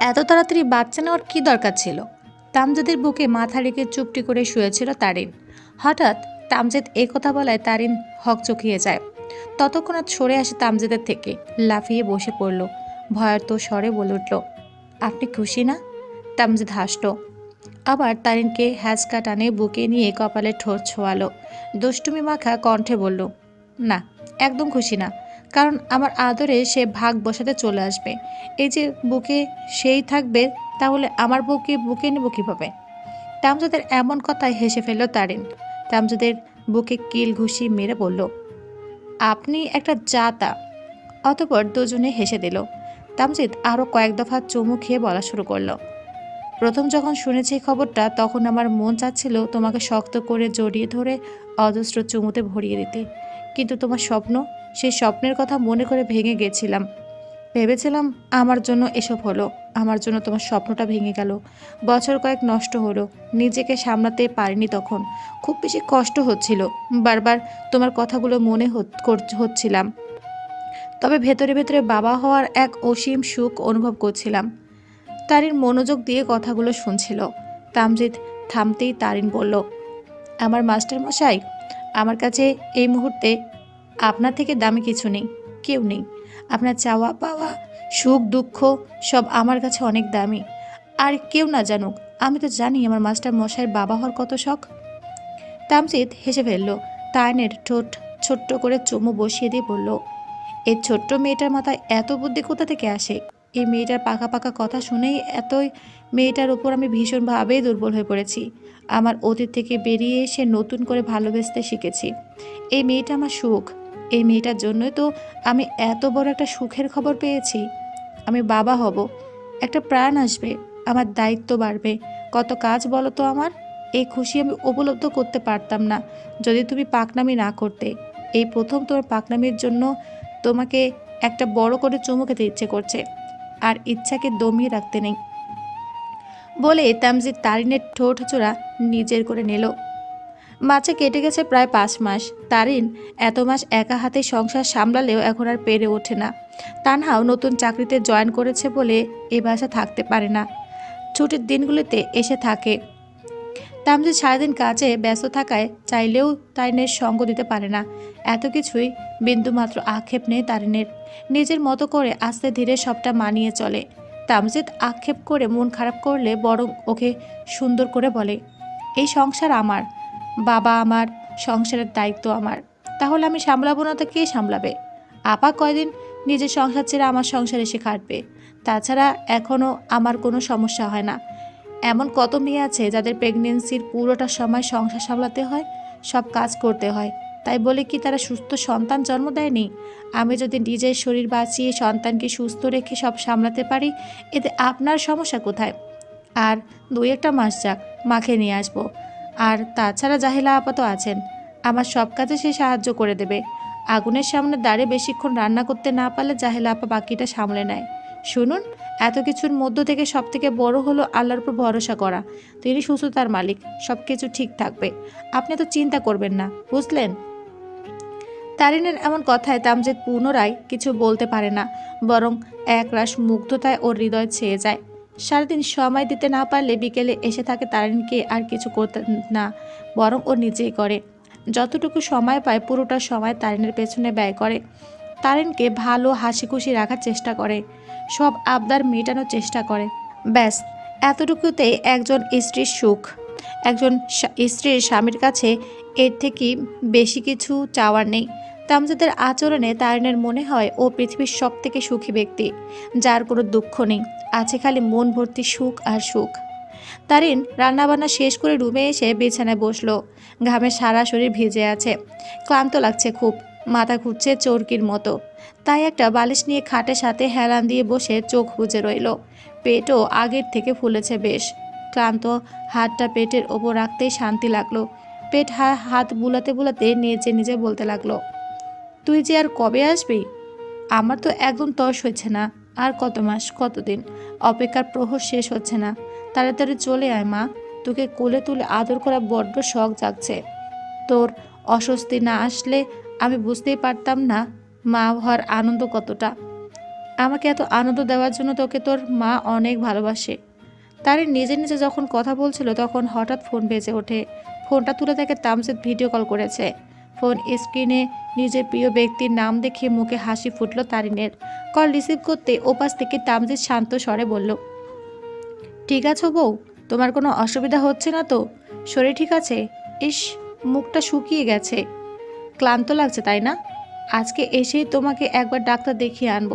এত তাড়াতাড়ি বাচ্চা নেওয়ার কী দরকার ছিল? তামজাদের বুকে মাথা রেখে চুপটি করে শুয়েছিল তারিন। হঠাৎ তামজেদ এ কথা বলায় তারিন হক চকিয়ে যায়। ততক্ষণাৎ সরে আসে তামজেদের থেকে, লাফিয়ে বসে পড়ল। ভয়ার্ত স্বরে বলে উঠল, আপনি খুশি না? তামজেদ হাসল। আবার তারিনকে হ্যাচকা টানে বুকে নিয়ে কপালে ঠোঁট ছোয়ালো। দুষ্টুমি মাখা কণ্ঠে বলল, না, একদম খুশি না। কারণ আমার আদরে সে ভাগ বসাতে চলে আসবে। এই যে বুকে সেই থাকবে, তাহলে আমার বুকে বুকে নেব কীভাবে? তামজাদের এমন কথায় হেসে ফেলল তারিন। তামজাদের বুকে কিল ঘুষি মেরে বলল, আপনি একটা জাতা। অতপর দুজনে হেসে দিল। তামজিদ আরও কয়েক দফা চুমু খেয়ে বলা শুরু করল, প্রথম যখন শুনেছি খবরটা, তখন আমার মন চাচ্ছিল তোমাকে শক্ত করে জড়িয়ে ধরে অজস্র চুমুতে ভরিয়ে দিতে। কিন্তু তোমার স্বপ্ন, সেই স্বপ্নের কথা মনে করে ভেঙে গেছিলাম। ভেবেছিলাম আমার জন্য এসব হলো, আমার জন্য তোমার স্বপ্নটা ভেঙে গেল। বছর কয়েক নষ্ট হলো, নিজেকে সামলাতে পারিনি তখন। খুব বেশি কষ্ট হচ্ছিল, বারবার তোমার কথাগুলো মনে হচ্ছিলাম। তবে ভেতরে ভেতরে বাবা হওয়ার এক অসীম সুখ অনুভব করছিলাম। তারিন মনোযোগ দিয়ে কথাগুলো শুনছিল। তামজিদ থামতেই তারিন বলল, আমার মাস্টার মশাই আমার কাছে এই মুহূর্তে আপনার থেকে দামি কিছু নেই, কেউ নেই। আপনার চাওয়া পাওয়া, সুখ, দুঃখ, সব আমার কাছে অনেক দামি। আর কেউ না জানুক, আমি তো জানি আমার মাস্টার মশাইয়ের বাবা হওয়ার কত শখ। তামজিদ হেসে ফেলল তায়নের ঠোঁট ছোট্ট করে চুমু বসিয়ে দিয়ে বলল এই ছোট্ট মেয়েটার মাথায় এত বুদ্ধি কোথা থেকে আসে? এই মেয়েটার পাকা পাকা কথা শুনেই এতই মেয়েটার উপর আমি ভীষণভাবেই দুর্বল হয়ে পড়েছি। আমার অতীত থেকে বেরিয়ে এসে নতুন করে ভালোবাসতে শিখেছি। এই মেয়েটা আমার সুখ এই মেয়েটার জন্যই তো আমি এত বড় একটা সুখের খবর পেয়েছি। আমি বাবা হব, একটা প্রাণ আসবে, আমার দায়িত্ব বাড়বে। কত কাজ বলো তো আমার? এই খুশি আমি উপলব্ধ করতে পারতাম না, যদি তুমি পাকনামি না করতে। এই প্রথম তোমার পাকনামির জন্য তোমাকে একটা বড় করে চুমু খেতে ইচ্ছে করছে, আর ইচ্ছাকে দমিয়ে রাখতে নেই। বলে তামজিদ তারিনের ঠোঁট চোরা নিজের করে নিল। মাঝে কেটে গেছে প্রায় পাঁচ মাস। তারিন এত মাস একা হাতে সংসার সামলালেও এখন আর পেরে ওঠে না। তানহাও নতুন চাকরিতে জয়েন করেছে বলে এ বাসা থাকতে পারে না। ছুটির দিনগুলিতে এসে থাকে। তামজিদ সারাদিন কাজে ব্যস্ত থাকায় চাইলেও তারিনের সঙ্গ দিতে পারে না। এত কিছুই বিন্দুমাত্র আক্ষেপ নেই তারিনের। নিজের মতো করে আস্তে ধীরে সবটা মানিয়ে চলে। তামজিদ আক্ষেপ করে মন খারাপ করলে বরং ওকে সুন্দর করে বলে, এই সংসার আমার। বাবা আমার, সংসারের দায়িত্ব আমার। তাহলে আমি সামলাবো না তো কে সামলাবে? আপা কয়দিন নিজের সংসার ছেড়ে আমার সংসার এসে খাটবে? তাছাড়া এখনও আমার কোনো সমস্যা হয় না। এমন কত মেয়ে আছে যাদের প্রেগনেন্সির পুরোটা সময় সংসার সামলাতে হয়, সব কাজ করতে হয়। তাই বলে কি তারা সুস্থ সন্তান জন্ম দেয়নি? আমি যদি নিজের শরীর বাঁচিয়ে সন্তানকে সুস্থ রেখে সব সামলাতে পারি, এতে আপনার সমস্যা কোথায়? আর দুই একটা মাস যাক, মাকে নিয়ে আসব। আর তাছাড়া জাহিলা আপাতত আছেন। আমার সব কাজে সে সাহায্য করে দেবে। আগুনের সামনে দাঁড়িয়ে বেশিক্ষণ রান্না করতে না পারলে জাহেলা আপা বাকিটা সামলে নেয়। শুনুন, এত কিছুর মধ্য থেকে সব থেকে বড় হলো আল্লাহর উপর ভরসা করা। তিনি সুস্থতার মালিক সব কিছু ঠিক থাকবে। আপনি তো চিন্তা করবেন না, বুঝলেন? তারিনের এমন কথায় তামজেদ পুনরায় কিছু বলতে পারে না, বরং একরাশ মুগ্ধতায় ওর হৃদয় ছেয়ে যায়। সারাদিন সময় দিতে না পারলে বিকেলে এসে থাকে তারিনকে আর কিছু করতে না, বরং ও নিজেই করে। যতটুকু সময় পায় পুরোটা সময় তারিনের পেছনে ব্যয় করে। তারিনকে ভালো হাসি খুশি রাখার চেষ্টা করে। সব আবদার মেটানোর চেষ্টা করে। ব্যাস এতটুকুতেই একজন স্ত্রীর সুখ। একজন স্ত্রীর স্বামীর কাছে এর থেকে বেশি কিছু চাওয়ার নেই। তামজাদের আচরণে তারিনের মনে হয় ও পৃথিবীর সব থেকে সুখী ব্যক্তি, যার কোনো দুঃখ নেই, আছে খালি মন ভর্তি সুখ আর সুখ। তারিন রান্নাবান্না শেষ করে রুমে এসে বিছানায় বসল, ঘামে সারা শরীর ভিজে আছে, ক্লান্ত লাগছে খুব, মাথা ঘুরছে চরকির মতো। তাই একটা বালিশ নিয়ে খাটের সাথে হেলান দিয়ে বসে চোখ বুজে রইল, পেটও আগের থেকে ফুলেছে বেশ। ক্লান্ত, হাতটা পেটের ওপর রাখতেই শান্তি লাগল, পেট হাত বুলাতে বুলাতে নিজে নিজে বলতে লাগল তুই যে আর কবে আসবি? আমার তো একদম তস হচ্ছে না। আর কত মাস, কতদিন? অপেক্ষার প্রহর শেষ হচ্ছে না। তাড়াতাড়ি চলে আয় মা। তোকে কোলে তুলে আদর করা বড্ড শখ জাগছে। তোর অস্বস্তি না আসলে আমি বুঝতেই পারতাম না মা হওয়ার আনন্দ কতটা। আমাকে এত আনন্দ দেওয়ার জন্য তোকে তোর মা অনেক ভালোবাসে। তারই নিজে নিজে যখন কথা বলছিল তখন হঠাৎ ফোন বেজে ওঠে। ফোনটা তুলে তাকে তামজিৎ ভিডিও কল করেছে। ফোন স্ক্রিনে নিজের প্রিয় ব্যক্তির নাম দেখে মুখে হাসি ফুটলো তারিনের। কল রিসিভ করতে ওপাশ থেকে তামজিৎ শান্ত স্বরে বলল, ঠিক আছো বউ? তোমার কোনো অসুবিধা হচ্ছে না তো? শরীর ঠিক আছে? ইস, মুখটা শুকিয়ে গেছে। ক্লান্ত লাগছে, তাই না? আজকে এসেই তোমাকে একবার ডাক্তার দেখিয়ে আনব।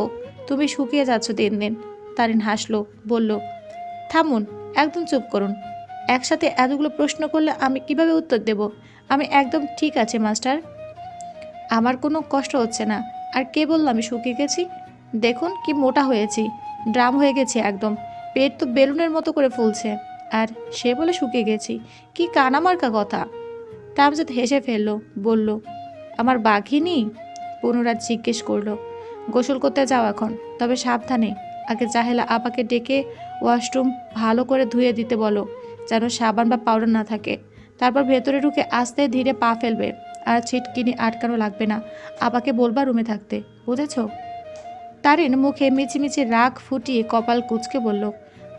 তুমি শুকিয়ে যাচ্ছ দিন দিন। তারিন হাসলো, বলল, থামুন, একদম চুপ করুন। একসাথে এতগুলো প্রশ্ন করলে আমি কীভাবে উত্তর দেব? আমি একদম ঠিক আছে, মাস্টার। আমার কোনো কষ্ট হচ্ছে না। আর কে বলল আমি শুকিয়ে গেছি? দেখুন কি মোটা হয়েছি। ড্রাম হয়ে গেছি একদম। পেট তো বেলুনের মতো করে ফুলছে। আর সে বলে শুকিয়ে গেছি। কি কানামার্কা কথা। তামজাদ হেসে ফেলল, বলল, আমার বাঘিনী? পুনরাজ জিজ্ঞেস করল, গোসল করতে যাও এখন, তবে সাবধানে। আগে জাহেলা আপাকে ডেকে ওয়াশরুম ভালো করে ধুয়ে দিতে বলো। যেন সাবান বা পাউডার না থাকে। তারপর ভেতরে ঢুকে আস্তে ধীরে পা ফেলবে আর ছিটকিনি আটকানো লাগবে না। আপাকে বলবা রুমে থাকতে, বুঝেছ? তারিন মুখে মিচিমিচি রাগ ফুটিয়ে কপাল কুচকে বলল,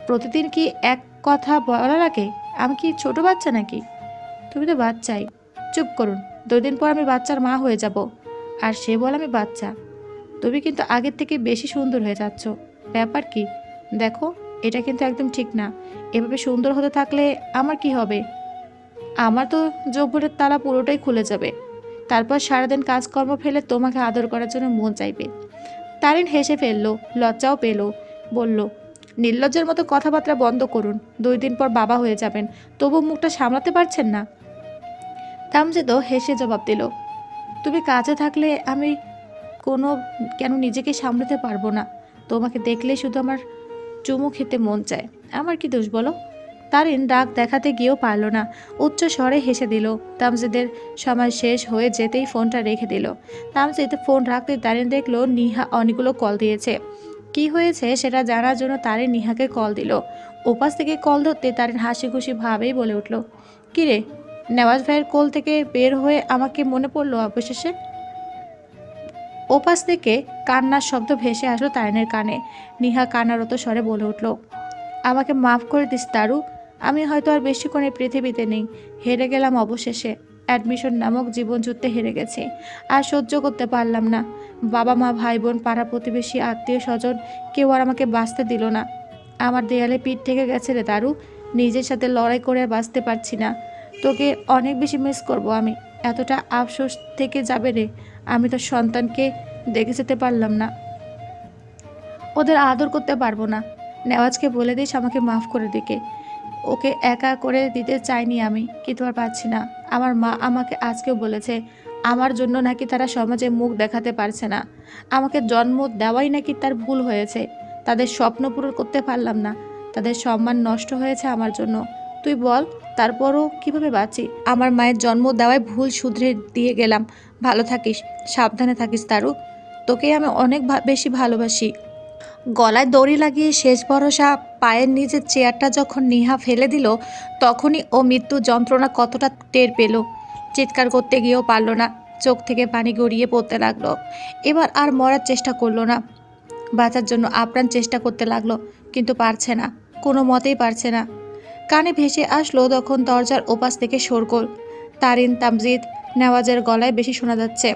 প্রতিদিন কি এক কথা বলা লাগে আমি কি ছোট বাচ্চা নাকি? তুমি তো বাচ্চাই। চুপ করুন দুই দিন পর আমি বাচ্চার মা হয়ে যাব। আর সে বল আমি বাচ্চা। তুমি কিন্তু আগের থেকে বেশি সুন্দর হয়ে যাচ্ছ। ব্যাপার কি? দেখো, এটা কিন্তু একদম ঠিক না। এভাবে সুন্দর হতে থাকলে আমার কি হবে? আমার তো যৌবনের তালা পুরোটাই খুলে যাবে। তারপর সারাদিন কাজকর্ম ফেলে তোমাকে আদর করার জন্য মন চাইবে। তারিন হেসে ফেলল, লজ্জাও পেল, বলল, নির্লজ্জের মতো কথাবার্তা বন্ধ করুন, দুই দিন পর বাবা হয়ে যাবেন, তবু মুখটা সামলাতে পারছেন না? তামজেদও হেসে জবাব দিল, তুমি কাজে থাকলে আমি কোনো, কেন নিজেকে সামলাতে পারব না? তোমাকে দেখলে শুধু আমার চুমু খেতে মন চায়। আমার কি দোষ বলো? তারিন ডাক দেখাতে গিয়েও পারল না। উচ্চ স্বরে হেসে দিল, তামজিদের সময় শেষ হয়ে যেতেই ফোনটা রেখে দিল। তামজিদ ফোন রাখতে তারিন দেখল নিহা অনেকগুলো কল দিয়েছে। কি হয়েছে সেটা জানার জন্য তারিন নিহাকে কল দিল। ওপাশ থেকে কল ধরতে তারিন হাসি খুশি ভাবেই বলে উঠল, কিরে, নেওয়াজ ভাইয়ের কোল থেকে বের হয়ে আমাকে মনে পড়ল অবশেষে? ওপাশ থেকে কান্নার শব্দ ভেসে আসলো তারিনের কানে। নিহা কান্নারত স্বরে বলে উঠল, আমাকে মাফ করে দিস তারু আমি হয়তো আর বেশিক্ষণ এই পৃথিবীতে নেই। হেরে গেলাম অবশেষে। অ্যাডমিশন নামক জীবনযুদ্ধে হেরে গেছি। আর সহ্য করতে পারলাম না। বাবা মা ভাই বোন পাড়া প্রতিবেশী, আত্মীয় স্বজন কেউ আর আমাকে বাঁচতে দিল না। আমার দেয়ালে পিঠ থেকে গেছে রে তারু নিজের সাথে লড়াই করে আর বাঁচতে পারছি না। তোকে অনেক বেশি মিস করব আমি। এতটা আফসোস থেকে যাবে রে। আমি তো সন্তানকে দেখে যেতে পারলাম না। ওদের আদর করতে পারব না। নেওয়াজকে বলে দিস আমাকে মাফ করে দিকে। ওকে একা করে দিতে চাইনি আমি, কিন্তু আর পাচ্ছি না। আমার মা আমাকে আজকেও বলেছে, আমার জন্য নাকি তারা সমাজে মুখ দেখাতে পারছে না। আমাকে জন্ম দেওয়াই নাকি তার ভুল হয়েছে। তাদের স্বপ্ন পূরণ করতে পারলাম না। তাদের সম্মান নষ্ট হয়েছে আমার জন্য। তুই বল, তারপরও কীভাবে বাঁচি? আমার মায়ের জন্ম দেওয়ায় ভুল শুধরে দিয়ে গেলাম। ভালো থাকিস, সাবধানে থাকিস তারু। তোকে আমি অনেক বেশি ভালোবাসি। গলায় দড়ি লাগিয়ে শেষ ভরসা, পায়ের নিচের চেয়ারটা যখন নিহা ফেলে দিল, তখনই ও মৃত্যু যন্ত্রণা কতটা টের পেল। চিৎকার করতে গিয়েও পারল না, চোখ থেকে পানি গড়িয়ে পড়তে লাগল। এবার আর মরার চেষ্টা করল না। বাঁচার জন্য আপ্রাণ চেষ্টা করতে লাগল, কিন্তু পারছে না, কোনো মতেই পারছে না। কানে ভেসে আসলো তখন দরজার ওপাশ থেকে শোরগোল। তারিন, তামজিদ নেওয়াজের গলায় বেশি শোনা যাচ্ছে।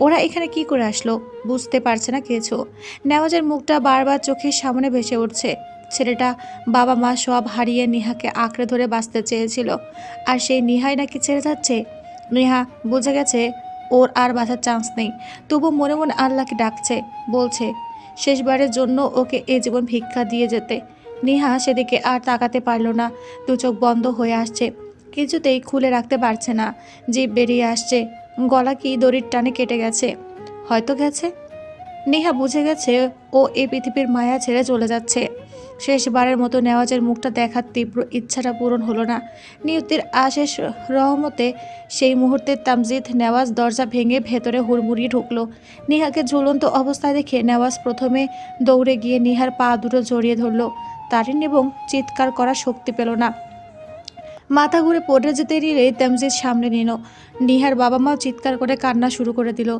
ওরা এখানে কি করে আসলো? বুঝতে পারছে না কিছু। নেওয়াজের মুখটা বারবার চোখের সামনে ভেসে উঠছে। ছেলেটা বাবা মা সব হারিয়ে নিহাকে আঁকড়ে ধরে বাঁচতে চেয়েছিল। আর সেই নিহাই নাকি ছেড়ে যাচ্ছে? নেহা, বুঝে গেছে ওর আর বাঁচার চান্স নেই। তবু মনে মনে আল্লাহকে ডাকছে, বলছে, শেষবারের জন্য ওকে এ জীবন ভিক্ষা দিয়ে যেতে। নেহা সেদিকে আর তাকাতে পারল না। দু চোখ বন্ধ হয়ে আসছে। কিছুতেই খুলে রাখতে পারছে না। জিভ বেরিয়ে আসছে। গলা কি দড়ির টানে কেটে গেছে? হয়তো গেছে? নেহা বুঝে গেছে ও এই পৃথিবীর মায়া ছেড়ে চলে যাচ্ছে। শেষবারের মতো নেওয়াজের মুখটা দেখার তীব্র ইচ্ছাটা পূরণ হলো না। নিয়তির আশেষ রহমতে সেই মুহূর্তে তামজিদ নেওয়াজ দরজা ভেঙে ভেতরে হুড়মুড়িয়ে ঢুকলো। নিহাকে ঝুলন্ত অবস্থায় দেখে নেওয়াজ প্রথমে দৌড়ে গিয়ে নিহার পা দুটো জড়িয়ে ধরলো। তারিন এবং চিৎকার করার শক্তি পেল না। মাথা ঘুরে পড়ে যেতে নিলে তামজিদ সামনে নিল। নিহার বাবা মাও চিৎকার করে কান্না শুরু করে দিল।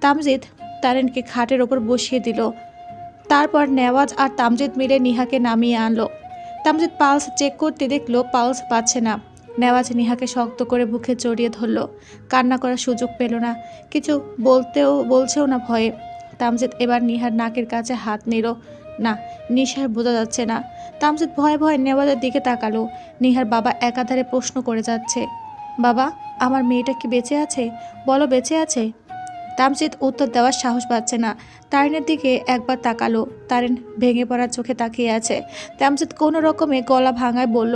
তামজিদ তারেনকে খাটের ওপর বসিয়ে দিল। তারপর নেওয়াজ আর তামজিদ মিলে নিহাকে নামিয়ে আনলো। তামজিদ পালস চেক করতে দেখল পালস পাচ্ছে না। নেওয়াজ নিহাকে শক্ত করে বুকে জড়িয়ে ধরলো। কান্না করার সুযোগ পেল না। কিছু বলতেও, বলছেও না ভয়ে। তামজিদ এবার নিহার নাকের কাছে হাত নিল। না নিশার বোঝা যাচ্ছে না। তামজিদ ভয়ে ভয়ে নেওয়াজের দিকে তাকালো। নিহার বাবা একাধারে প্রশ্ন করে যাচ্ছে, বাবা, আমার মেয়েটা কি বেঁচে আছে? বলো বেঁচে আছে? তামজিদ উত্তর দেওয়ার সাহস পাচ্ছে না। তারিনের দিকে একবার তাকালো। তারিন ভেঙে পড়ার চোখে তাকিয়ে আছে। তামজিদ কোনো রকমে গলা ভাঙায় বলল,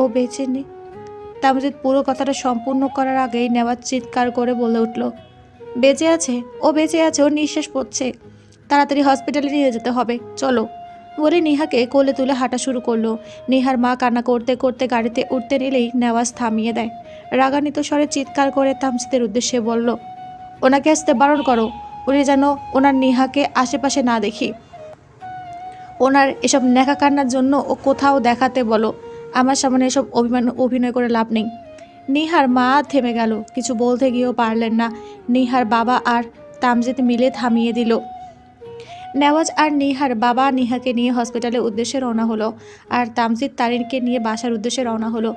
ও বেঁচে নেই তামজিদ পুরো কথাটা সম্পূর্ণ করার আগেই নেওয়ার চিৎকার করে বলে উঠল, বেঁচে আছে? ও বেঁচে আছে? ওর নিঃশ্বাস পড়ছে। তাড়াতাড়ি হসপিটালে নিয়ে যেতে হবে। চলো। বলে নেহাকে কোলে তুলে হাঁটা শুরু করল। নেহার মা কান্না করতে করতে গাড়িতে উঠতে নিলেই নেওয়াজ থামিয়ে দেয়। রাগান্বিত স্বরে চিৎকার করে তামজিদের উদ্দেশ্যে বলল, ওনাকে আসতে বারণ করো। উনি যেন ওনার নেহাকে আশেপাশে না দেখি। ওনার এসব নেখা কান্নার জন্য ও কোথাও দেখাতে বলো। আমার সামনে এসব অভিমান, অভিনয় করে লাভ নেই। নিহার মা থেমে গেল। কিছু বলতে গিয়েও পারলেন না। নিহার বাবা আর তামজিদ মিলে থামিয়ে দিল। নেওয়াজ আর নিহার বাবা নিহাকে নিয়ে হসপিটালের উদ্দেশ্যে রওনা হলো আর তামজিদ তারিনকে নিয়ে বাসার উদ্দেশ্যে রওনা হলো।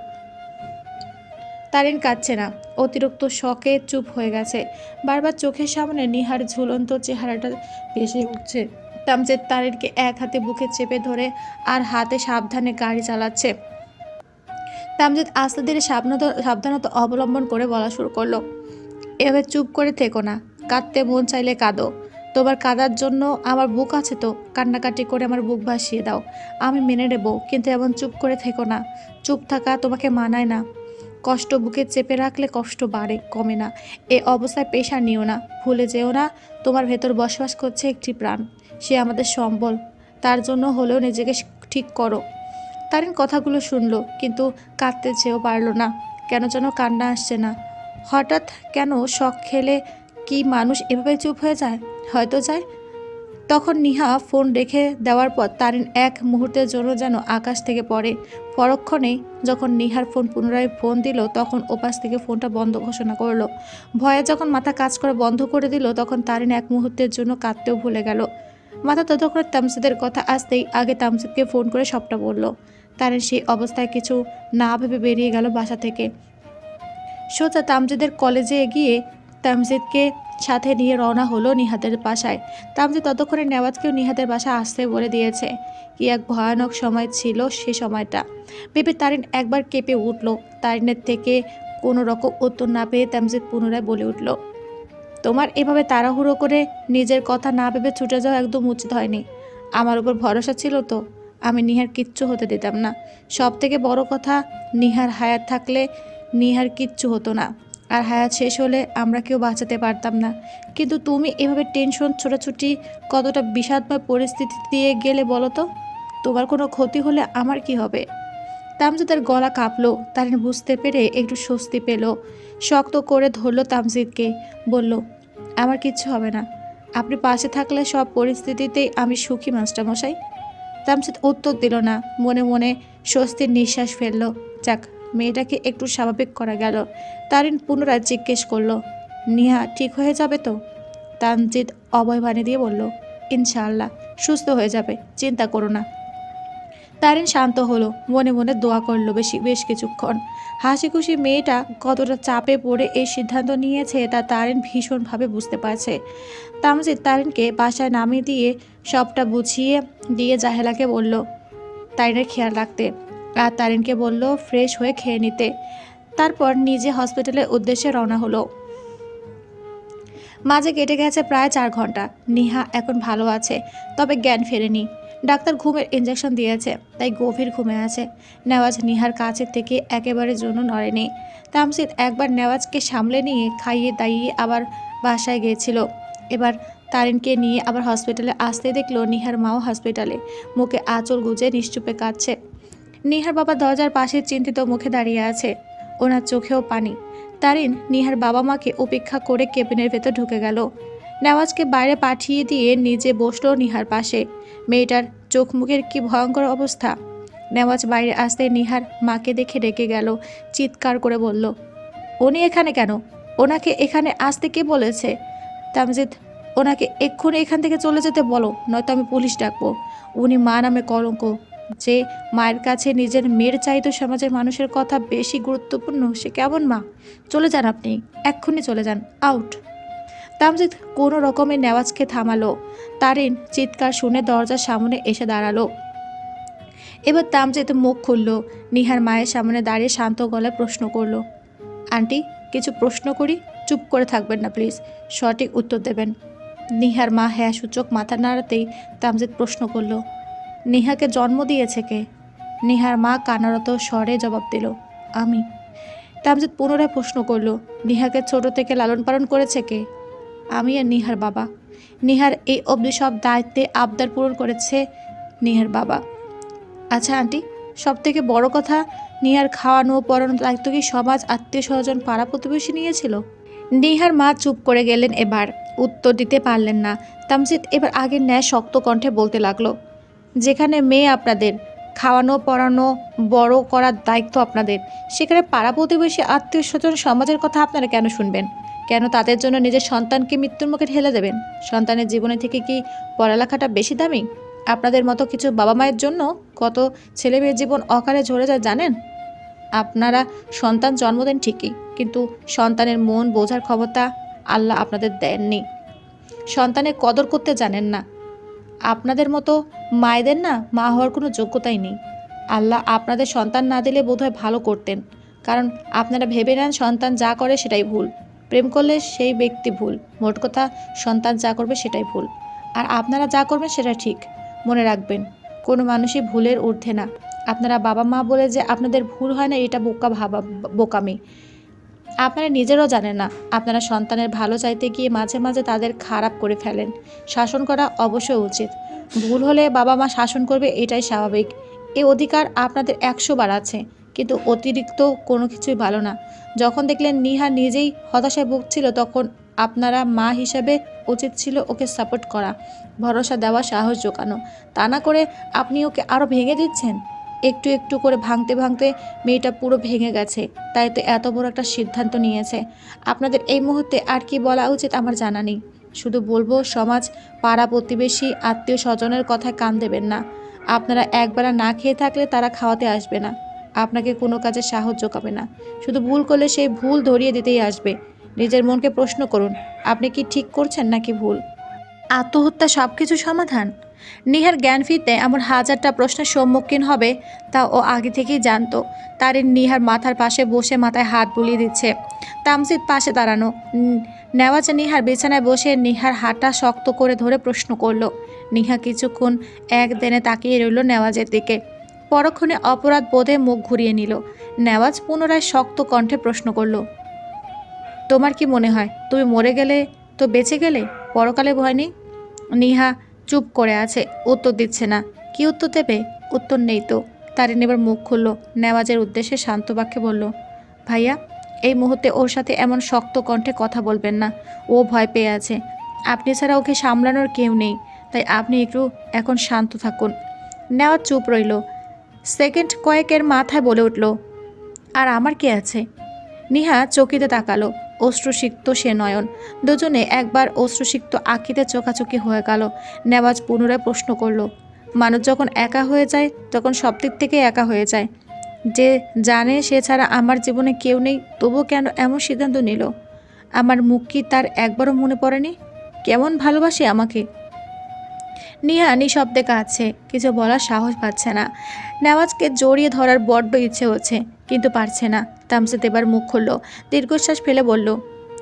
তারিন কাঁদছে না। অতিরিক্ত শখে চুপ হয়ে গেছে। বারবার চোখের সামনে নিহার ঝুলন্ত চেহারাটা ভেসে উঠছে। তামজেদ তারিনকে এক হাতে বুকে চেপে ধরে আর হাতে সাবধানে গাড়ি চালাচ্ছে। তামজেদ আস্তে ধীরে সাবধানত, সাবধানতা অবলম্বন করে বলা শুরু করল। এভাবে চুপ করে থেকো না। কাঁদতে মন চাইলে কাঁদো। তোমার কাঁদার জন্য আমার বুক আছে তো, কান্নাকাটি করে আমার বুক ভাসিয়ে দাও। আমি মেনে নেব, কিন্তু এমন চুপ করে থেকো না। চুপ থাকা তোমাকে মানায় না। কষ্ট বুকে চেপে রাখলে কষ্ট বাড়ে, কমে না। এ অবস্থায় পেশা নিও না, ভুলে যেও না, তোমার ভেতর বসবাস করছে একটি প্রাণ। সে আমাদের সম্বল, তার জন্য হলেও নিজেকে ঠিক করো। তারিন কথাগুলো শুনলো, কিন্তু কাঁদতে চেয়েও পারল না, কেন যেন কান্না আসছে না। হঠাৎ কেন শখ খেলে কি মানুষ এভাবে চুপ হয়ে যায়? হয়তো যায়। তখন নিহা ফোন রেখে দেওয়ার পর তারিন এক মুহূর্তের জন্য যেন আকাশ থেকে পড়ে। পরক্ষণেই যখন নিহার ফোন পুনরায় ফোন দিল, তখন ওপাশ থেকে ফোনটা বন্ধ ঘোষণা করল। ভয়ে যখন মাথা কাজ করা বন্ধ করে দিল, তখন তারিন এক মুহূর্তের জন্য কাঁদতেও ভুলে গেল। মাথা ততক্ষণে তামসিদের কথা আসতেই আগে তামসিদকে ফোন করে সবটা বলল। তারিন সেই অবস্থায় কিছু না ভেবে বেরিয়ে গেল বাসা থেকে। সোজা তামজিদের কলেজে গিয়ে তামজিদকে সাথে নিয়ে রওনা হলো নিহাতের বাসায়। তামজিদ ততক্ষণে নেওয়াজকেও নিহাতের বাসা আসতে বলে দিয়েছে। কি এক ভয়ানক সময় ছিল সে সময়টা। ভেবে তারিন একবার কেঁপে উঠল। তারিনের থেকে কোনো রকম উত্তর না পেয়ে তামজিদ পুনরায় বলে উঠল, তোমার এভাবে তাড়াহুড়ো করে নিজের কথা না ভেবে ছুটে যাওয়া একদম উচিত হয়নি। আমার উপর ভরসা ছিল তো। আমি নিহার কিচ্ছু হতে দিতাম না। সব থেকে বড় কথা, নিহার হায়াত থাকলে নিহার কিচ্ছু হতো না। আর হায়াত শেষ হলে আমরা কেউ বাঁচাতে পারতাম না। কিন্তু তুমি এভাবে টেনশন, ছোটাছুটি, কতটা বিষাদময় পরিস্থিতি দিয়ে গেলে বলো তো? তোমার কোনো ক্ষতি হলে আমার কি হবে? তামজিদের গলা কাঁপলো তারিন বুঝতে পেরে একটু স্বস্তি পেল। শক্ত করে ধরলো তামজিদকে, বলল, আমার কিচ্ছু হবে না। আপনি পাশে থাকলে সব পরিস্থিতিতেই আমি সুখী মাস্টারমশাই তামজিদ উত্তর দিল না, মনে মনে স্বস্তির নিঃশ্বাস ফেলল। যাক মেয়েটাকে একটু স্বাভাবিক করা গেল। তারিন পুনরায় জিজ্ঞেস করল, নিহা, ঠিক হয়ে যাবে তো? তামজিদ অভয় বাণী দিয়ে বলল, ইনশাআল্লাহ, সুস্থ হয়ে যাবে, চিন্তা করো না। তারিন শান্ত হলো, মনে মনে দোয়া করল বেশি, বেশ কিছুক্ষণ। হাসি খুশি মেয়েটা কতটা চাপে পড়ে এই সিদ্ধান্ত নিয়েছে তা তারিন ভীষণভাবে বুঝতে পারছে। তামজিদ তারিনকে বাসায় নামিয়ে দিয়ে সবটা বুঝিয়ে দিয়ে জাহেলাকে বলল তারিনের খেয়াল রাখতে। আর তারিনকে বলল, ফ্রেশ হয়ে খেয়ে নিতে। তারপর নিজে হসপিটালের উদ্দেশ্যে রওনা হলো। মাঝে কেটে গেছে প্রায় চার ঘণ্টা। নিহা এখন ভালো আছে, তবে জ্ঞান ফেরেনি। ডাক্তার ঘুমের ইঞ্জেকশন দিয়েছে, তাই গভীর ঘুমে আছে। নেওয়াজ নিহার কাছের থেকে একেবারে জন্য নড়েনি। তামসিদ একবার নেওয়াজকে সামলে নিয়ে খাইয়ে দাইয়ে আবার বাসায় গিয়েছিল। এবার তারিনকে নিয়ে আবার হসপিটালে আসতে দেখল নিহার মাও হসপিটালে। মুখে আঁচল গুজে নিশ্চুপে কাঁদছে। নিহার বাবা দরজার পাশে চিন্তিত মুখে দাঁড়িয়ে আছে। ওনার চোখেও পানি। তারিন নিহার বাবা মাকে উপেক্ষা করে কেবিনের ভেতর ঢুকে গেল। নেওয়াজকে বাইরে পাঠিয়ে দিয়ে নিজে বসল নিহার পাশে। মেয়েটার চোখ মুখের কি ভয়ঙ্কর অবস্থা। নেওয়াজ বাইরে আসতে নিহার মাকে দেখে ডেকে গেল, চিৎকার করে বলল, উনি এখানে কেন? ওনাকে এখানে আসতে কে বলেছে? তামজিদ, ওনাকে এক্ষুনি এখান থেকে চলে যেতে বলো, নয়তো আমি পুলিশ ডাকবো। উনি মা নামে কলঙ্ক যে মায়ের কাছে নিজের মেয়ের চাইতো সমাজের মানুষের কথা বেশি গুরুত্বপূর্ণ, সে কেমন মা? চলে যান আপনি, এক্ষুনি চলে যান আউট তামজিৎ কোনো রকমের নেওয়াজকে থামালো। তারিন চিৎকার শুনে দরজার সামনে এসে দাঁড়াল। এবার তামজিৎ মুখ খুলল, নিহার মায়ের সামনে দাঁড়িয়ে শান্ত গলায় প্রশ্ন করল, আন্টি, কিছু প্রশ্ন করি? চুপ করে থাকবেন না প্লিজ সঠিক উত্তর দেবেন। নিহার মা হ্যাঁ সূচক মাথা নাড়াতেই তামজিৎ প্রশ্ন করল নিহাকে জন্ম দিয়েছে কে? নেহার মা কানারত স্বরে জবাব দিল, আমি। তামজিৎ পুনরায় প্রশ্ন করল, নেহাকে ছোট থেকে লালন পালন করেছে কে? আমি আর নিহার বাবা। নিহার এই অবধি সব দায়িত্বে আবদার পূরণ করেছে নিহার বাবা। আচ্ছা আন্টি সব থেকে বড় কথা, নিহার খাওয়ানো, পড়ানোর দায়িত্ব কি সমাজ আত্মীয় স্বজন পাড়া প্রতিবেশী নিয়েছিল? নিহার মা চুপ করে গেলেন এবার, উত্তর দিতে পারলেন না। তামজিৎ এবার আগের ন্যায় শক্ত কণ্ঠে বলতে লাগল যেখানে মেয়ে আপনাদের, খাওয়ানো, পড়ানো, বড় করার দায়িত্ব আপনাদের, সেখানে পাড়া প্রতিবেশী, আত্মীয় স্বজন, সমাজের কথা আপনারা কেন শুনবেন? কেন তাদের জন্য নিজের সন্তানকে মৃত্যুর মুখে ঠেলে দেবেন? সন্তানের জীবনে থেকে কি পড়ালেখাটা বেশি দামি? আপনাদের মতো কিছু বাবা মায়ের জন্য কত ছেলে মেয়ের জীবন অকালে ঝরে যায় জানেন? আপনারা সন্তান জন্ম দেন ঠিকই, কিন্তু সন্তানের মন বোঝার ক্ষমতা আল্লাহ আপনাদের দেননি। সন্তানের কদর করতে জানেন না। আপনাদের মতো মায়েদের না মা হওয়ার কোনো যোগ্যতাই নেই। আল্লাহ আপনাদের সন্তান না দিলে বোধহয় ভালো করতেন। কারণ আপনারা ভেবে নেন সন্তান যা করে সেটাই ভুল। প্রেম করলে সেই ব্যক্তি ভুল। মোট কথা, সন্তান যা করবে সেটাই ভুল। আর আপনারা যা করবেন সেটা ঠিক। মনে রাখবেন, কোনো মানুষই ভুলের ঊর্ধ্বে না। আপনারা বাবা মা বলে যে আপনাদের ভুল হয় না, এটা বোকা ভাবা, বোকামি। আপনারা নিজেরাও জানেন না, আপনারা সন্তানের ভালো চাইতে গিয়ে মাঝে মাঝে তাদের খারাপ করে ফেলেন। শাসন করা অবশ্যই উচিত। ভুল হলে বাবা মা শাসন করবে এটাই স্বাভাবিক। এই অধিকার আপনাদের একশো বার আছে, কিন্তু অতিরিক্ত কোনো কিছুই ভালো না। যখন দেখলেন নিহা নিজেই হতাশায় ভুগছিল, তখন আপনারা মা হিসাবে উচিত ছিল ওকে সাপোর্ট করা, ভরসা দেওয়া, সাহস জোগানো। তা না করে আপনি ওকে আরও ভেঙে দিচ্ছেন? একটু একটু করে ভাঙতে ভাঙতে মেয়েটা পুরো ভেঙে গেছে, তাই তো এত বড় একটা সিদ্ধান্ত নিয়েছে। আপনাদের এই মুহূর্তে আর কি বলা উচিত আমার জানা নেই। শুধু বলব, সমাজ, পাড়া প্রতিবেশী, আত্মীয় স্বজনের কথায় কান দেবেন না। আপনারা একবেলা না খেয়ে থাকলে তারা খাওয়াতে আসবে না। আপনাকে কোনো কাজে সাহস জোগাবে না। শুধু ভুল করলে সেই ভুল ধরিয়ে দিতেই আসবে। নিজের মনকে প্রশ্ন করুন, আপনি কি ঠিক করছেন নাকি ভুল? আত্মহত্যা সব কিছু সমাধান? নিহার জ্ঞান ফিরতে এমন হাজারটা প্রশ্নের সম্মুখীন হবে তা ও আগে থেকেই জানতো। তার নিহার মাথার পাশে বসে মাথায় হাত বুলিয়ে দিচ্ছে। তামজিৎ পাশে দাঁড়ানো। নেওয়াজ নিহার বিছানায় বসে নিহার হাতটা শক্ত করে ধরে প্রশ্ন করল। নিহা কিছুক্ষণ এক দেনে তাকিয়ে রইল নেওয়াজের দিকে। পরক্ষণে অপরাধ বোধে মুখ ঘুরিয়ে নিল। নেওয়াজ পুনরায় শক্ত কণ্ঠে প্রশ্ন করল, তোমার কি মনে হয়, তুমি মরে গেলে তো বেঁচে গেলে? পরকালে ভয় নেই? নিহা চুপ করে আছে, উত্তর দিচ্ছে না। কি উত্তর দেবে? উত্তর নেই তো। তারিন এবার মুখ খুলল। নেওয়াজের উদ্দেশ্যে শান্ত বাক্যে বলল, ভাইয়া, এই মুহূর্তে ওর সাথে এমন শক্ত কণ্ঠে কথা বলবেন না। ও ভয় পেয়ে আছে। আপনি ছাড়া ওকে সামলানোর কেউ নেই। তাই আপনি একটু এখন শান্ত থাকুন। নেওয়াজ চুপ রইল। সেকেন্ড কয়েকের মাথায় বলে উঠল, আর আমার কে আছে? নিহা চকিতে তাকালো। অশ্রুসিক্ত সে নয়ন। দুজনে একবার অশ্রুসিক্ত আঁকিতে চোখাচোখি হয়ে গেল। নেওয়াজ পুনরায় প্রশ্ন করল, মানুষ যখন একা হয়ে যায়, তখন সব দিক থেকে একা হয়ে যায়। যে জানে সে ছাড়া আমার জীবনে কেউ নেই তবু কেন এমন সিদ্ধান্ত নিল? আমার মুখ কি তার একবারও মনে পড়েনি? কেমন ভালোবাসে আমাকে? নিহা নিঃশব্দে কাঁদছে। কিছু বলার সাহস পাচ্ছে না। নেওয়াজকে জড়িয়ে ধরার বড্ড ইচ্ছে হচ্ছে, কিন্তু পারছে না। তামসিদ এবার মুখ খুলল, দীর্ঘশ্বাস ফেলে বলল,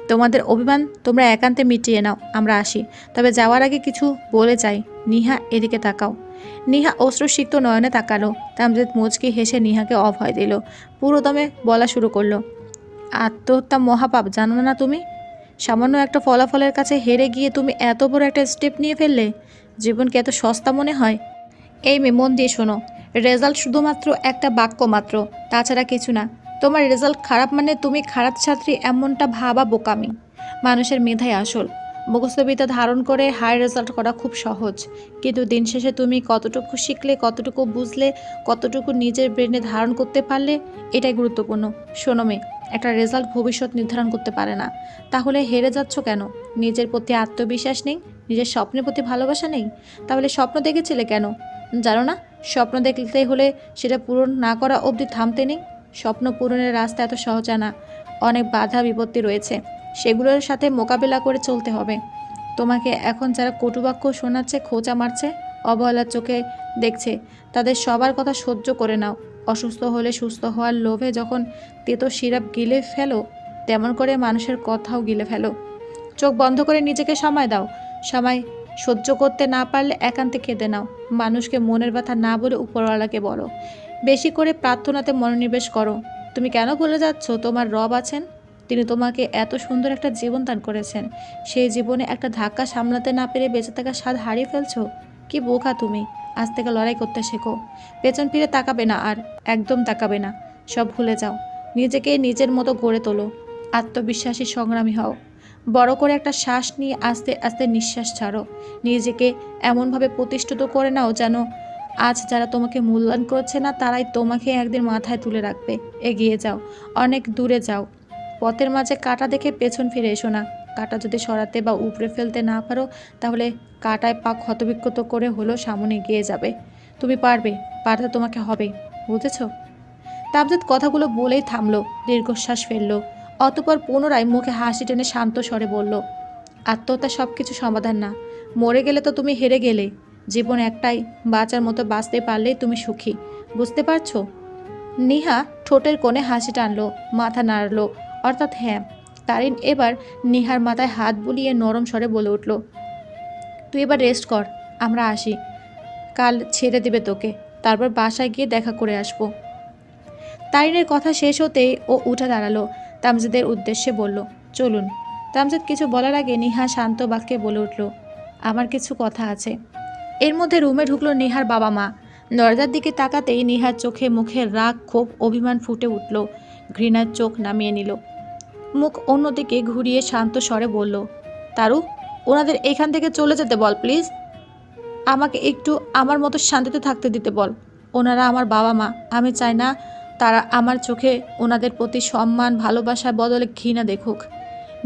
তোমাদের অভিমান তোমরা একান্তে মিটিয়ে নাও, আমরা আসি। তবে যাওয়ার আগে কিছু বলে যাই। নিহা এদিকে তাকাও। নিহা অশ্রুসিক্ত নয়নে তাকালো। তামজিদ মুচকি হেসে নিহাকে অভয় দিল। পুরোদমে বলা শুরু করল, আত্মহত্যা মহাপাপ, জানো না তুমি? সামান্য একটা ফলাফলের কাছে হেরে গিয়ে তুমি এত বড় একটা স্টেপ নিয়ে ফেললে? জীবনকে এত সস্তা মনে হয়? এই মেয়ে, মন দিয়ে শোনো। রেজাল্ট শুধুমাত্র একটা বাক্য মাত্র, তাছাড়া কিছু না। তোমার রেজাল্ট খারাপ মানে তুমি খারাপ ছাত্রী এমনটা ভাবা বোকামি। মানুষের মেধাই আসল। মুখস্থবিদ্যা ধারণ করে হাই রেজাল্ট করা খুব সহজ। কিন্তু দিন শেষে তুমি কতটুকু শিখলে, কতটুকু বুঝলে, কতটুকু নিজের ব্রেনে ধারণ করতে পারলে, এটাই গুরুত্বপূর্ণ। শোনো মেয়ে, একটা রেজাল্ট ভবিষ্যৎ নির্ধারণ করতে পারে না। তাহলে হেরে যাচ্ছ কেন? নিজের প্রতি আত্মবিশ্বাস নেই নিজের স্বপ্নের প্রতি ভালোবাসা নেই? তাহলে স্বপ্ন দেখেছিলে কেন? জানো না, স্বপ্ন দেখতে হলে সেটা পূরণ না করা অবধি থামতে নেই। স্বপ্ন পূরণের রাস্তা এত সহজা না অনেক বাধা বিপত্তি রয়েছে। সেগুলোর সাথে মোকাবেলা করে চলতে হবে। তোমাকে এখন যারা কটুবাক্য শোনাচ্ছে, খোঁচা মারছে, অবহেলার চোখে দেখছে, তাদের সবার কথা সহ্য করে নাও। অসুস্থ হলে সুস্থ হওয়ার লোভে যখন তেতো সিরাপ গিলে ফেলো, তেমন করে মানুষের কথাও গিলে ফেলো। চোখ বন্ধ করে নিজেকে সময় দাও। সময় সহ্য করতে না পারলে একান্তে কেঁদে নাও। মানুষকে মনের ব্যথা না বলে উপরওয়ালাকে বলো। বেশি করে প্রার্থনাতে মনোনিবেশ করো। তুমি কেন ভুলে যাচ্ছ? তোমার রব আছেন। তিনি তোমাকে এত সুন্দর একটা জীবন দান করেছেন। সেই জীবনে একটা ধাক্কা সামলাতে না পেরে বেঁচে থাকার স্বাদ হারিয়ে ফেলছো? কি বোকা তুমি? আজ থেকে লড়াই করতে শেখো। পেছন ফিরে তাকাবে না আর, একদম তাকাবে না। সব ভুলে যাও। নিজেকে নিজের মতো গড়ে তোলো। আত্মবিশ্বাসী সংগ্রামী হও। বড় করে একটা শ্বাস নিয়ে আস্তে আস্তে নিঃশ্বাস ছাড়ো। নিজেকে এমনভাবে প্রতিষ্ঠিত করে নাও যেন আজ যারা তোমাকে মূল্যায়ন করছে না, তারাই তোমাকে একদিন মাথায় তুলে রাখবে। এগিয়ে যাও, অনেক দূরে যাও। পথের মাঝে কাটা দেখে পেছন ফিরে এসো না। কাটা যদি সরাতে বা উপড়ে ফেলতে না পারো, তাহলে কাটায় পা ক্ষতবিক্ষত করে হলেও সামনে এগিয়ে যাবে। তুমি পারবে পারতে তোমাকে হবে, বুঝেছ? তাবজাদ কথাগুলো বলেই থামলো, দীর্ঘশ্বাস ফেলল। অতপর পুনরায় মুখে হাসি টেনে শান্ত স্বরে বলল আত্মহত্যা সব কিছু সমাধান না। মরে গেলে তো তুমি হেরে গেলে। জীবন একটাই, বাঁচার মতো বাঁচতে পারলেই তুমি সুখী। বুঝতে পারছ? নিহা ঠোঁটের কোণে হাসি টানলো, মাথা নাড়লো। অর্থাৎ হ্যাঁ তারিন এবার নিহার মাথায় হাত বুলিয়ে নরম স্বরে বলে উঠল, তুই এবার রেস্ট কর, আমরা আসি। কাল ছেড়ে দেবে তোকে। তারপর বাসায় গিয়ে দেখা করে আসব। তারিনের কথা শেষ হতেই ও উঠে দাঁড়াল। তামজিদের উদ্দেশ্যে বলল, চলুন। তামজিদ কিছু বলার আগে নিহা শান্ত বাক্যে বলে উঠল, আমার কিছু কথা আছে। এর মধ্যে রুমে ঢুকলো নিহার বাবা মা। দরজার দিকে তাকাতেই নিহার চোখে মুখে রাগ, ক্ষোভ, অভিমান ফুটে উঠল, ঘৃণার চোখ নামিয়ে নিল। মুখ অন্যদিকে ঘুরিয়ে শান্ত স্বরে বলল, তারু, ওনাদের এখান থেকে চলে যেতে বল, প্লিজ। আমাকে একটু আমার মতো শান্তিতে থাকতে দিতে বল। ওনারা আমার বাবা মা, আমি চাই না তারা আমার চোখে ওনাদের প্রতি সম্মান ভালোবাসার বদলে ঘৃণা দেখুক।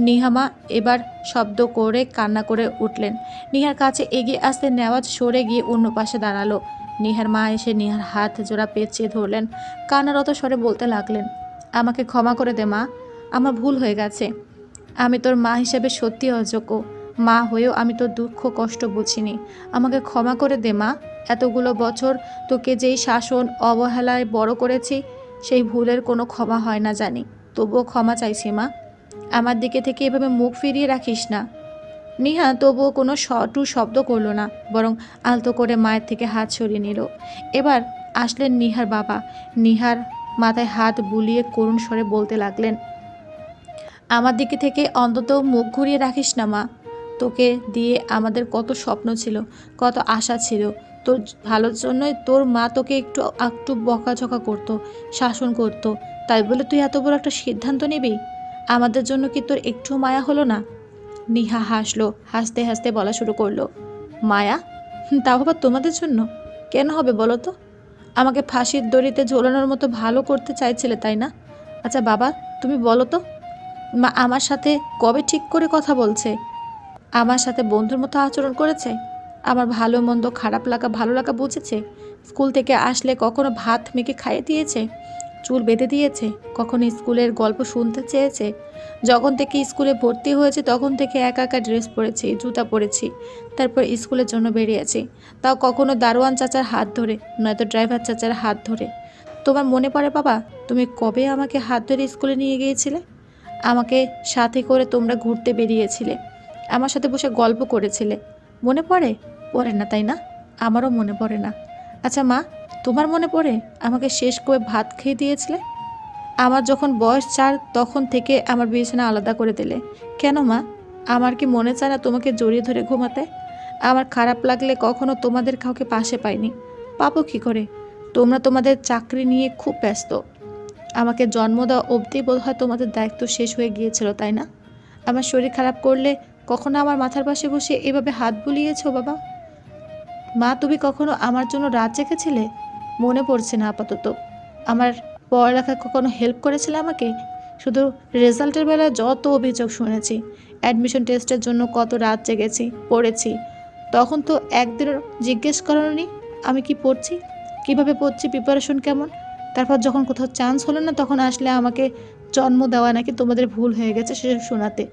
নিহামা এবার শব্দ করে কান্না করে উঠলেন। নিহার কাছে এগিয়ে আসতে নেওয়াজ সরে গিয়ে অন্য পাশে দাঁড়াল। নিহার মা এসে নিহার হাত জোড়া পেঁচিয়ে ধরলেন। কান্নারত স্বরে বলতে লাগলেন, আমাকে ক্ষমা করে দে মা, আমার ভুল হয়ে গেছে। আমি তোর মা হিসেবে সত্যি অযোগ্য। মা হয়েও আমি তোর দুঃখ, কষ্ট বুঝিনি। আমাকে ক্ষমা করে দে মা। এতগুলো বছর তোকে যেই শাসন, অবহেলায় বড় করেছি সেই ভুলের কোনো ক্ষমা হয় না জানি। তবুও ক্ষমা চাইছি মা। আমার দিকে থেকে এভাবে মুখ ফিরিয়ে রাখিস না। নিহা তবুও কোনো সটু শব্দ করল না, বরং আলতো করে মায়ের থেকে হাত সরিয়ে নিল। এবার আসলেন নিহার বাবা। নিহার মাথায় হাত বুলিয়ে করুণ স্বরে বলতে লাগলেন, আমার দিকে থেকে অন্তত মুখ ঘুরিয়ে রাখিস না মা। তোকে দিয়ে আমাদের কত স্বপ্ন ছিল, কত আশা ছিল তোর ভালোর জন্যই তোর মা তোকে একটু একটু বকাঝকা করতো, শাসন করতো। তাই বলে তুই এত বড় একটা সিদ্ধান্ত নিবি? আমাদের জন্য কি তোর একটু মায়া হলো না? নিহা হাসলো, হাসতে হাসতে বলা শুরু করল। মায়া? তাও আবার তোমাদের জন্য? কেন হবে বলো তো? আমাকে ফাঁসির দড়িতে ঝোলানোর মতো ভালো করতে চাইছিলে, তাই না? আচ্ছা বাবা, তুমি বলো তো, মা আমার সাথে কবে ঠিক করে কথা বলছে? আমার সাথে বন্ধুর মতো আচরণ করেছে? আমার ভালো, মন্দ, খারাপ লাগা, ভালো লাগা বুঝেছে? স্কুল থেকে আসলে কখনো ভাত মেখে খাইয়ে দিয়েছে? চুল বেঁধে দিয়েছে? কখনো স্কুলের গল্প শুনতে চেয়েছে? যখন থেকে স্কুলে ভর্তি হয়েছে, তখন থেকে একা একা ড্রেস পরেছি, জুতা পরেছি, তারপর স্কুলের জন্য বেরিয়েছি। তাও কখনো দারোয়ান চাচার হাত ধরে, নয়তো ড্রাইভার চাচার হাত ধরে। তোমার মনে পড়ে বাবা, তুমি কবে আমাকে হাত ধরে স্কুলে নিয়ে গিয়েছিলে? আমাকে সাথে করে তোমরা ঘুরতে বেরিয়েছিলে। আমার সাথে বসে গল্প করেছিলে। মনে পড়ে? পড়ে না, তাই না? আমারও মনে পড়ে না। আচ্ছা মা, তোমার মনে পড়ে আমাকে শেষ করে ভাত খেয়ে দিয়েছিলে? আমার যখন বয়স চার, তখন থেকে আমার বিছানা আলাদা করে দিলে। কেন মা? আমার কি মনে চায় না তোমাকে জড়িয়ে ধরে ঘুমাতে? আমার খারাপ লাগলে কখনো তোমাদের কাউকে পাশে পাইনি। পাবো কী করে? তোমরা তোমাদের চাকরি নিয়ে খুব ব্যস্ত। আমাকে জন্ম দেওয়া অবধি বোধ হয় তোমাদের দায়িত্ব শেষ হয়ে গিয়েছিল, তাই না? আমার শরীর খারাপ করলে কখনো আমার মাথার পাশে বসে এভাবে হাত বুলিয়েছো বাবা? মা, তুমি কখনো আমার জন্য রাত জেগেছিলে? মনে পড়ছে না আপাতত। আমার পড়ালেখায় কখনো হেল্প করেছিলে আমাকে? শুধু রেজাল্টের বেলায় যত অভিযোগ শুনেছি অ্যাডমিশন টেস্টের জন্য কত রাত জেগেছি, পড়েছি, তখন তো একদিনও জিজ্ঞেস করানি, আমি কি পড়ছি? কীভাবে পড়ছি? প্রিপারেশন কেমন? তারপর যখন কোথাও চান্স হলো না, তখন আসলে আমাকে জন্ম দেওয়া নাকি তোমাদের ভুল হয়ে গেছে সেসব শোনাতে।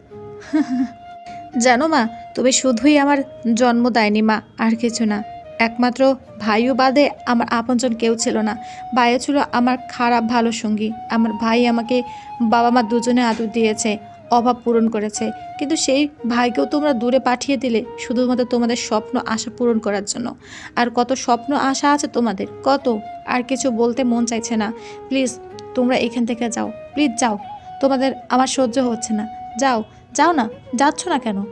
জানো মা, তুমি শুধুই আমার জন্ম দেয়নি মা, আর কিছু না। একমাত্র ভাইও বাদে আমার আপনজন কেউ ছিল না। ভাইও ছিল আমার খারাপ ভালো সঙ্গী। আমার ভাই আমাকে বাবা মা দুজনে আদর দিয়েছে, অভাব পূরণ করেছে। কিন্তু সেই ভাইকেও তোমরা দূরে পাঠিয়ে দিলে, শুধুমাত্র তোমাদের স্বপ্ন আশা পূরণ করার জন্য। আর কত স্বপ্ন আশা আছে তোমাদের? কত? আর কিছু বলতে মন চাইছে না। প্লিজ, তোমরা এখান থেকে যাও। প্লিজ যাও। তোমাদের আমার সহ্য হচ্ছে না। যাও। যাও না। যাচ্ছ না কেন?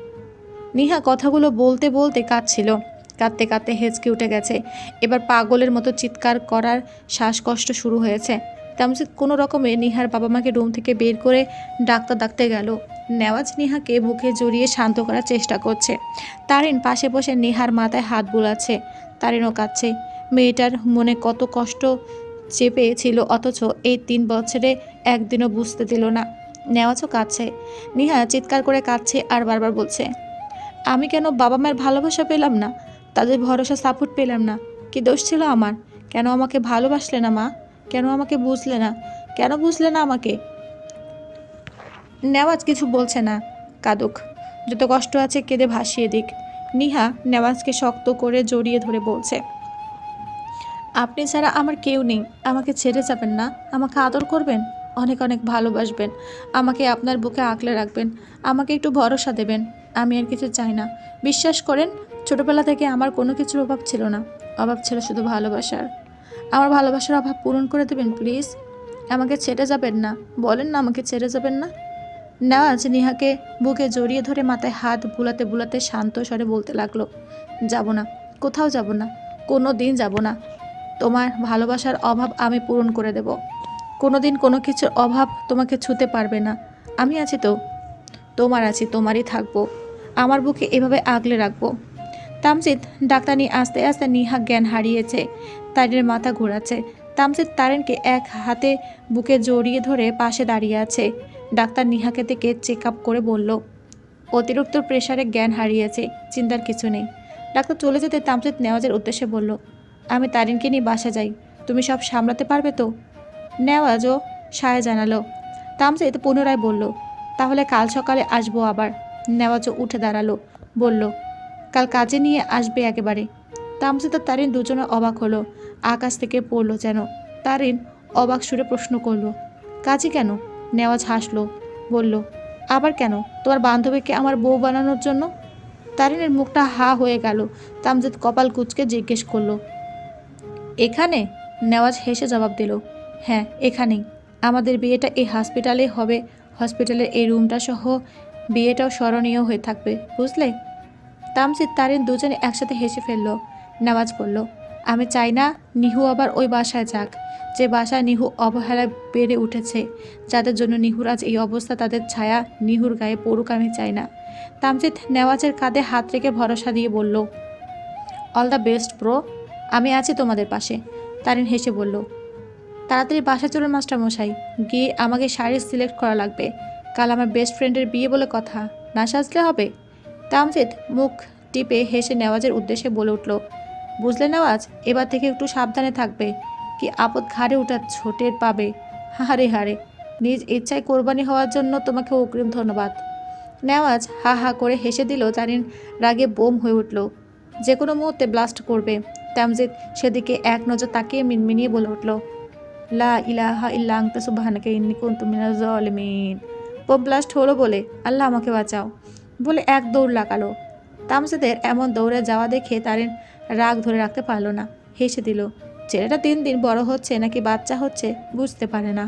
নিহা কথাগুলো বলতে বলতে কাঁদছিল। কাঁদতে কাঁদতে হেঁচকে উঠে গেছে। এবার পাগলের মতো চিৎকার করার শ্বাসকষ্ট শুরু হয়েছে। তামসিদ কোনো রকমে নিহার বাবা মাকে রুম থেকে বের করে ডাক্তার ডাকতে গেল। নেওয়াজ নিহাকে বুকে জড়িয়ে শান্ত করার চেষ্টা করছে। তারিন পাশে বসে নিহার মাথায় হাত বুলাচ্ছে। তারিনও কাঁদছে। মেয়েটার মনে কত কষ্ট চেপে ছিল, অথচ এই তিন বছরে একদিনও বুঝতে দিল না। নেওয়াজও কাঁদছে। নিহা চিৎকার করে কাঁদছে আর বারবার বলছে, আমি কেন বাবা মায়ের ভালোবাসা পেলাম না? তাদের ভরসা সাপোর্ট পেলাম না। কি দোষ ছিল আমার? কেন আমাকে ভালোবাসলে না মা? কেন আমাকে বুঝলে না? কেন বুঝলে না আমাকে? নেওয়াজ কিছু বলছে না, কাদুক। যত কষ্ট আছে কেঁদে ভাসিয়ে দিক। নিহা নেওয়াজকে শক্ত করে জড়িয়ে ধরে বলছে, আপনি ছাড়া আমার কেউ নেই। আমাকে ছেড়ে যাবেন না। আমাকে আদর করবেন। অনেক অনেক ভালোবাসবেন। আমাকে আপনার বুকে আঁকলে রাখবেন। আমাকে একটু ভরসা দেবেন। আমি আর কিছু চাই না। বিশ্বাস করেন ছোটবেলা থেকে আমার কোনো কিছুর অভাব ছিল না। অভাব ছিল শুধু ভালোবাসার। আমার ভালোবাসার অভাব পূরণ করে দেবেন, প্লিজ? আমাকে ছেড়ে যাবেন না। বলেন না আমাকে ছেড়ে যাবেন না। নেওয়াজ নিহাকে বুকে জড়িয়ে ধরে মাথায় হাত বুলাতে বুলাতে শান্ত স্বরে বলতে লাগল, যাব না, কোথাও যাব না কোনো দিন যাব না। তোমার ভালোবাসার অভাব আমি পূরণ করে দেব। কোনো দিন কোনো কিছুর অভাব তোমাকে ছুতে পারবে না। আমি আছি তো, তোমার আছি, তোমারই থাকব। আমার বুকে এভাবে আগলে রাখব। তামজিৎ ডাক্তার আস্তে আস্তে নিহা জ্ঞান হারিয়েছে। তারিনের মাথা ঘোরাচ্ছে। তামজিৎ তারেনকে এক হাতে বুকে জড়িয়ে ধরে পাশে দাঁড়িয়ে আছে। ডাক্তার নিহাকে থেকে চেক আপ করে বলল, অতিরিক্ত প্রেশারে জ্ঞান হারিয়েছে, চিন্তার কিছু নেই। ডাক্তার চলে যেতে তামজিৎ নেওয়াজের উদ্দেশ্যে বলল, আমি তারিনকে নিয়ে বাসা যাই, তুমি সব সামলাতে পারবে তো? নেওয়াজও সায় জানালো। তামজিৎ পুনরায় বলল, তাহলে কাল সকালে আসব আবার। নেওয়াজও উঠে দাঁড়াল, বলল কাল কাজে নিয়ে আসবে একেবারে। তামজিৎ আর তারিন দুজনে অবাক হলো। আকাশ থেকে পড়ল যেন। তারিন অবাক সুরে প্রশ্ন করল, কাজে কেন? নেওয়াজ হাসলো, বলল, আবার কেন? তোমার বান্ধবীকে আমার বউ বানানোর জন্য? তারিনের মুখটা হা হয়ে গেল। তামজিৎ কপাল কুচকে জিজ্ঞেস করল, এখানে? নেওয়াজ হেসে জবাব দিল হ্যাঁ এখানেই। আমাদের বিয়েটা এই হসপিটালে হবে। হসপিটালের এই রুমটা সহ বিয়েটাও স্মরণীয় হয়ে থাকবে, বুঝলে? তামজিৎ তারিন দুজনে একসাথে হেসে ফেলল নেওয়াজ বলল আমি চাই না নিহু আবার ওই বাসায় যাক। যে বাসায় নিহু অবহেলায় বেড়ে উঠেছে, যাদের জন্য নিহুর আজ এই অবস্থা, তাদের ছায়া নিহুর গায়ে পড়ুক আমি চাই না। তামজিৎ নেওয়াজের কাঁধে হাত রেখে ভরসা দিয়ে বলল, অল দ্য বেস্ট ব্রো, আমি আছি তোমাদের পাশে। তারিন হেসে বলল, তাড়াতাড়ি বাসায় চলুন, মাস্টার মশাই। গিয়ে আমাকে শাড়ি সিলেক্ট করা লাগবে। কাল আমার বেস্ট ফ্রেন্ডের বিয়ে বলে কথা। না সাজলে হবে? তামজিৎ মুখ টিপে হেসে নেওয়াজের উদ্দেশ্যে বলে উঠল, বুঝলে নেওয়াজ, এবার থেকে একটু সাবধানে থাকবে। কি আপদ ঘাড়ে ওঠার ছোটের পাবে? হারে হারে নিজ ইচ্ছায় কোরবানি হওয়ার জন্য তোমাকে অগ্রিম ধন্যবাদ। নেওয়াজ হা হা করে হেসে দিল জানিন রাগে বোম হয়ে উঠল। যে কোনো মুহূর্তে ব্লাস্ট করবে। তামজিৎ সেদিকে এক নজর তাকিয়ে মিনমিনিয়ে বলে উঠল, লা ইলাহা ইল্লা আনতা সুবহানাকা ইন্নী কুনতু মিনাজ জালিমিন। বোম ব্লাস্ট হলো বলে, আল্লাহ আমাকে বাঁচাও। বলে এক দৌড় লাগালো। তামসেদের এমন দৌড়ে যাওয়া দেখে তারিন রাগ ধরে রাখতে পারল না। হেসে দিল, ছেলেটা দিন দিন বড় হচ্ছে নাকি বাচ্চা হচ্ছে বুঝতে পারে না।